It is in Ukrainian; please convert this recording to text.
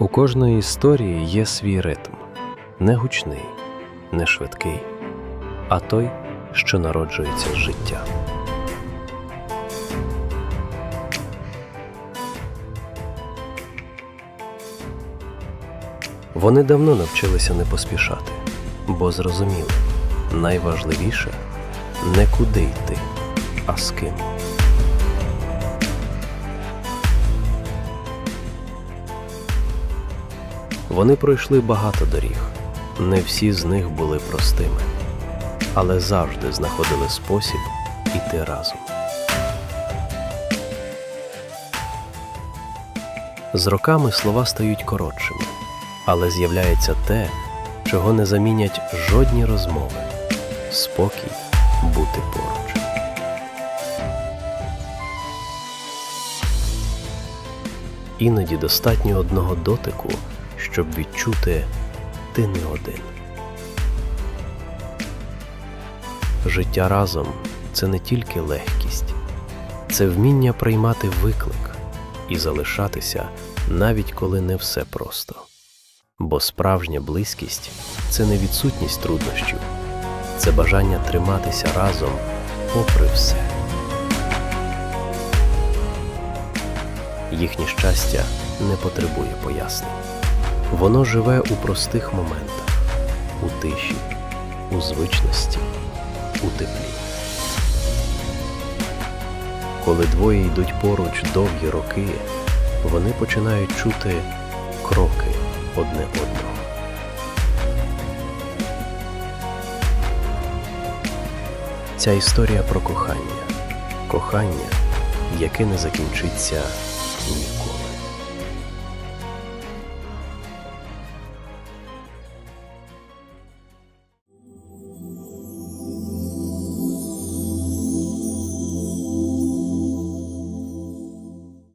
У кожної історії є свій ритм не гучний, не швидкий, а той, що народжується з життя. Вони давно навчилися не поспішати, бо зрозуміли найважливіше не куди йти, а з ким. Вони пройшли багато доріг, не всі з них були простими, але завжди знаходили спосіб іти разом. З роками слова стають коротшими, але з'являється те, чого не замінять жодні розмови спокій бути поруч. Іноді достатньо одного дотику, щоб відчути ти не один. Життя разом це не тільки легкість, це вміння приймати виклик і залишатися, навіть коли не все просто. Бо справжня близькість це не відсутність труднощів, це бажання триматися разом попри все. Їхнє щастя не потребує пояснень. Воно живе у простих моментах, у тиші, у звичності, у теплі. Коли двоє йдуть поруч довгі роки, вони починають чути кроки одне одного. Ця історія про кохання, кохання, яке не закінчиться ніколи.